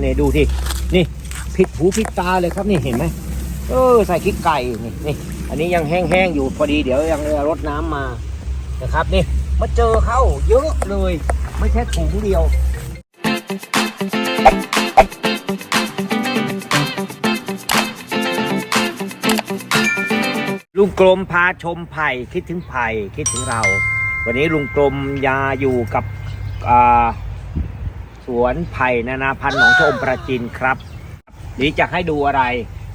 เนี่ยดูที่นี่ผิดหูผิดตาเลยครับนี่เห็นไหมเออใส่ขี้ไก่นี่นี่อันนี้ยังแห้งๆอยู่พอดีเดี๋ยวยังรดน้ำมานะครับนี่มาเจอเข้าเยอะเลย ไม่แค่ถุงเดียวลุงกลมพาชมไผ่คิดถึงไผ่คิดถึงเรา วันนี้ลุงกลมยาอยู่กับอ่า สวนไผ่นานาพันธุ์หนองชมประจินครับนี้จะให้ดูอะไร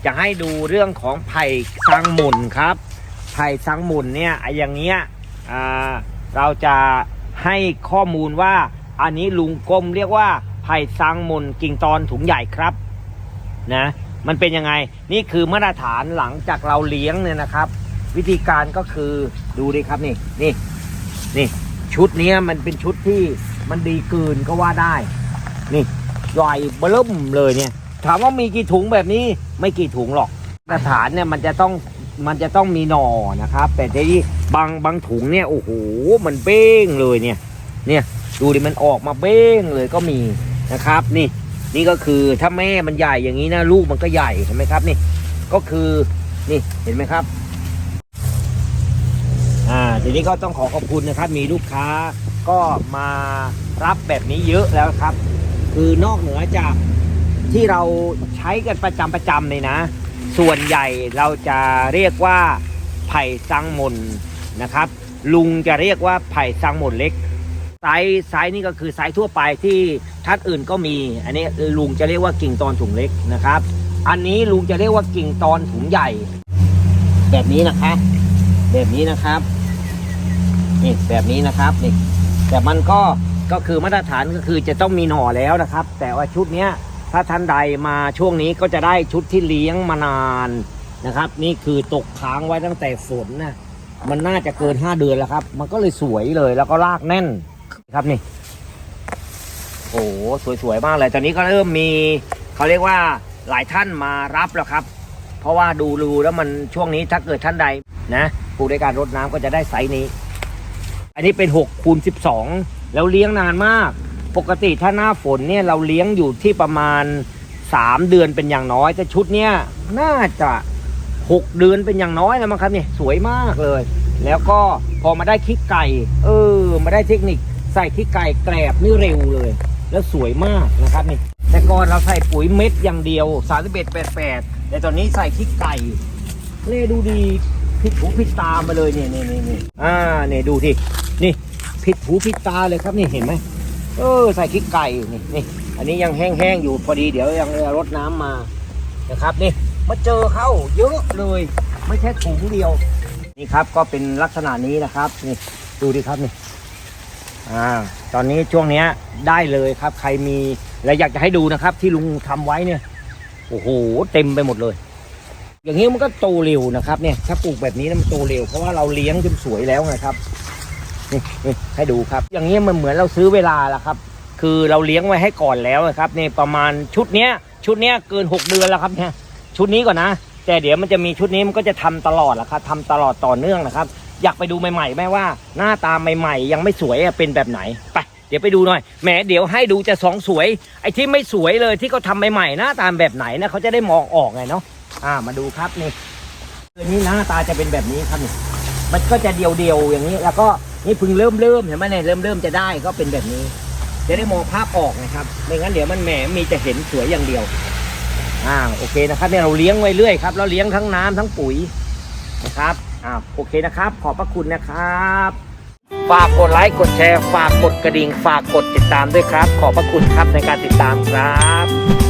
จะให้ดูเรื่องของไผ่สังหมุนครับ ไผ่สังหมุนเนี่ยไอ้อย่างเงี้ยอ่าเราจะให้ข้อมูลว่าอันนี้ลุงกลมเรียกว่าไผ่สังหมุนกิ่งตอนถุงใหญ่ครับนะมันเป็นยังไงนี่คือมาตรฐานหลังจากเราเลี้ยงเนี่ยนะครับ วิธีการก็คือดูดิครับนี่นี่นี่ชุดนี้มันเป็นชุดที่มันดีเกินก็ว่าได้ นี่ใหญ่เบิ่มเลยเนี่ย ถามว่ามีกี่ถุงแบบนี้ไม่กี่ถุงหรอกมาตรฐานเนี่ยมันจะต้องมันจะต้องมีหน่อนะครับ แต่ที่บางบางถุงเนี่ยโอ้โหมันเบ้งเลยเนี่ย เนี่ยดูดิมันออกมาเบ้งเลยก็มีนะครับนี่ นี่ก็คือถ้าแม่มันใหญ่อย่างนี้นะลูกมันก็ใหญ่เห็นไหมครับนี่ ก็คือนี่เห็นไหมครับอ่าทีนี้ก็ต้องขอขอบคุณนะครับ มีลูกค้าก็มารับแบบนี้เยอะแล้วครับ คือนอกเหนือจากที่เราใช้กันประจำประจำเลยนะ ส่วนใหญ่เราจะเรียกว่าไผ่ซังมนนะครับ ลุงจะเรียกว่าไผ่ซังมนเล็กไซส์ไซส์นี่ก็คือไซส์ทั่วไปที่ทัดอื่นก็มี อันนี้ลุงจะเรียกว่ากิ่งตอนถุงเล็กนะครับ อันนี้ลุงจะเรียกว่ากิ่งตอนถุงใหญ่ แบบนี้นะครับ แบบนี้นะครับนี่แบบนี้นะครับนี่แต่มันก็ ก็คือมาตรฐานก็คือจะต้องมีหน่อแล้วนะครับ แต่ว่าชุดเนี้ยถ้าท่านใดมาช่วงนี้ก็จะได้ชุดที่เลี้ยงมานานนะครับ นี่คือตกค้างไว้ตั้งแต่ฝนนะมันน่าจะเกิน 5 เดือนแล้วครับ มันก็เลยสวยเลยแล้วก็รากแน่นครับนี่ โอ้สวยๆมากเลยตอนนี้ก็เริ่มมีเขาเรียกว่าหลายท่านมารับแล้วครับ เพราะว่าดูดูแล้วมันช่วงนี้ถ้าเกิดท่านใดนะปลูกด้วยการรดน้ำก็จะได้ไซส์นี้ อันนี้เป็น6คูณ12 แล้วเลี้ยงนานมาก ปกติถ้าหน้าฝนเนี่ยเราเลี้ยงอยู่ที่ประมาณ 3 เดือนเป็นอย่างน้อย แต่ชุดเนี้ยน่าจะ 6 เดือนเป็นอย่างน้อยแล้วมั้งครับเนี่ยสวยมากเลย แล้วก็พอมาได้คิกไก่ เออ มาได้เทคนิคใส่คิกไก่แกรบนี่เร็วเลย แล้วสวยมากนะครับนี่แต่ก่อนเราใส่ปุ๋ยเม็ดอย่างเดียว31 88แต่ตอนนี้ใส่คิกไก่เล่ดูดีผิดหูผิดตามาเลยเนี่ยเนี่นี่นี่ยอ่าเนี่ยดูที่ นี่ผิดหูผิดตาเลยครับนี่เห็นไหมเออใส่คิกไก่นี่นี่อันนี้ยังแห้งๆอยู่พอดีเดี๋ยวยังรดน้ำมานะครับนี่มาเจอเข้าเยอะเลย ไม่แค่ถุงเดียวนี่ครับก็เป็นลักษณะนี้นะครับนี่ดูดิครับนี่อ่าตอนนี้ช่วงเนี้ยได้เลยครับ ใครมีและอยากจะให้ดูนะครับ ที่ลุงทำไว้เนี่ยโอ้โหเต็มไปหมดเลย อย่างนี้มันก็โตเร็วนะครับเนี่ยถ้าปลูกแบบนี้นะมันโตเร็วเพราะว่าเราเลี้ยงจนสวยแล้วไงครับ นี่นี่ให้ดูครับ อย่างนี้มันเหมือนเราซื้อเวลาละครับ คือเราเลี้ยงไว้ให้ก่อนแล้วนะครับนี่ประมาณชุดเนี้ย ชุดเนี้ยเกิน6เดือนแล้วครับเนี่ยชุดนี้ก่อนนะ แต่เดี๋ยวมันจะมีชุดนี้มันก็จะทำตลอดละครับทำตลอดต่อเนื่องนะครับ อยากไปดูใหม่ๆไหมว่า หน้าตาใหม่ๆ ยังไม่สวยเป็นแบบไหนไปเดี๋ยวไปดูหน่อยแหมเดี๋ยวให้ดูจะสองสวย ไอ้ที่ไม่สวยเลยที่เขาทำใหม่ๆหน้าตาแบบไหนนะเขาจะได้มองออกไงเนาะอ่ามาดูครับนี่ตัวนี้หน้าตาจะเป็นแบบนี้ครับนี่มันก็จะเดียวๆอย่างนี้แล้วก็ นี่เพิ่งเริ่มเริ่มเห็นไหมเนี่ยเริ่มเริ่มจะได้ก็เป็นแบบนี้ จะได้มองภาพออกนะครับไม่งั้นเดี๋ยวมันแหมมีจะเห็นสวยอย่างเดียวอ่าโอเคนะครับเนี่ยเราเลี้ยงไว้เรื่อยครับเราเลี้ยงทั้งน้ำทั้งปุ๋ยนะครับอ่าโอเคนะครับ ขอบพระคุณนะครับฝากกดไลค์กดแชร์ ฝากกดกระดิ่ง ฝากกดติดตามด้วยครับ ขอบพระคุณครับในการติดตามครับ